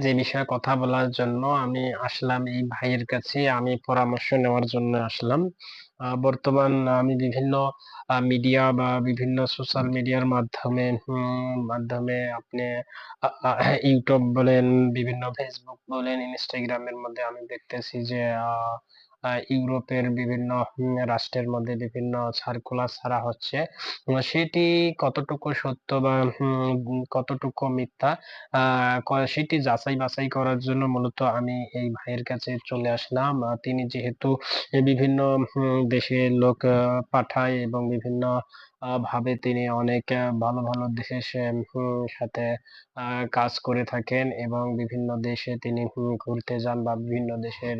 যে বিষয়ে কথা বলার জন্য আমি আসলাম এই ভাইয়ের কাছে আমি পরামর্শ নেওয়ার জন্য আসলাম। বর্তমান আমি বিভিন্ন মিডিয়া বা বিভিন্ন সোশ্যাল মিডিয়ার মাধ্যমে মাধ্যমে আপনি আ বলেন, বিভিন্ন ফেসবুক বলেন, ইনস্টাগ্রামের মধ্যে আমি দেখতেছি যে ইউরোপের বিভিন্ন রাষ্ট্রের মধ্যে বিভিন্ন সার্কুলার ছাড়া হচ্ছে। সেটি কতটুকু সত্য বা কতটুকু মিথ্যা সেটি যাচাই-বাছাই করার জন্য মূলত আমি এই ভাইয়ের কাছে চলে আসলাম। তিনি যেহেতু বিভিন্ন দেশের দেশে লোক পাঠায় এবং বিভিন্ন ভাবে তিনি অনেক ভালো, ভালো দেশের সাথে কাজ করে থাকেন এবং বিভিন্ন দেশে তিনি ঘুরতে যান বা বিভিন্ন দেশের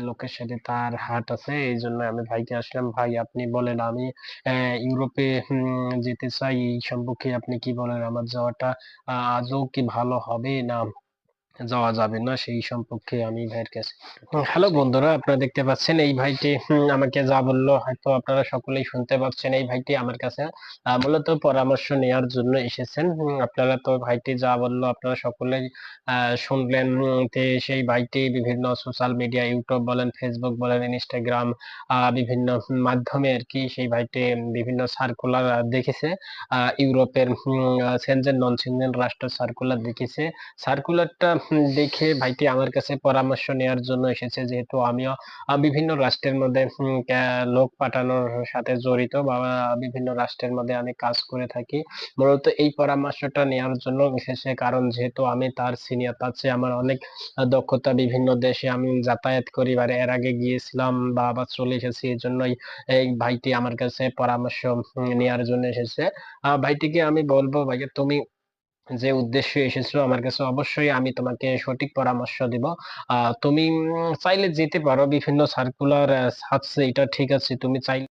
লোকের সাথে তার হাট আছে। এই জন্য আমি ভাইকে আসলাম, "ভাই আপনি বলেন আমি ইউরোপে যেতে চাই। এই সম্পর্কে আপনি কি বলেন? আমার যাওয়াটা আদৌ কি ভালো হবে না যাওয়া যাবে না?" সেই সম্পর্কে আমি ভাইয়ের কাছে হুম হ্যালো বন্ধুরা, আপনারা দেখতে পাচ্ছেন এই ভাইটি আমাকে যা বলল হয়তো আপনারা সকলেই শুনতে পাচ্ছেন। এই ভাইটি আমার কাছে মূলত পরামর্শ নেওয়ার জন্য এসেছেন। আপনারা তো ভাইটি যা বলল আপনারা সকলেই শুনলেন। তে সেই ভাইটি বিভিন্ন সোশ্যাল মিডিয়া ইউটিউব বলেন, ফেসবুক বলেন, ইনস্টাগ্রাম বিভিন্ন মাধ্যমে আর কি সেই ভাইটি বিভিন্ন সার্কুলার দেখেছে। ইউরোপের সেনজেন, নন সেনজেন রাষ্ট্র সার্কুলার দেখেছে। সার্কুলারটা দেখে ভাইটি আমার কাছে পরামর্শ নেয়ার জন্য এসেছে। যেহেতু আমিও বিভিন্ন রাষ্ট্রের মধ্যে লোক পাঠানোর সাথে জড়িত বা বিভিন্ন রাষ্ট্রের মধ্যে আমি কাজ করে থাকি। মূলত এই পরামর্শটা নেয়ার জন্য এসেছে। কারণ যেহেতু আমি তার সিনিয়র, তার চেয়ে আমার অনেক দক্ষতা বিভিন্ন দেশে আমি যাতায়াত করি বা এর আগে গিয়েছিলাম বা আবার চলে এসেছি। এজন্যই এই ভাইটি আমার কাছে পরামর্শ নেওয়ার জন্য এসেছে। ভাইটিকে আমি বলব "ভাইয়া তুমি যে উদ্দেশ্যে এসেছিল আমার কাছে অবশ্যই আমি তোমাকে সঠিক পরামর্শ দিব। তুমি চাইলে যেতে পারো। বিভিন্ন সার্কুলার আছে এটা ঠিক আছে। তুমি চাইলে"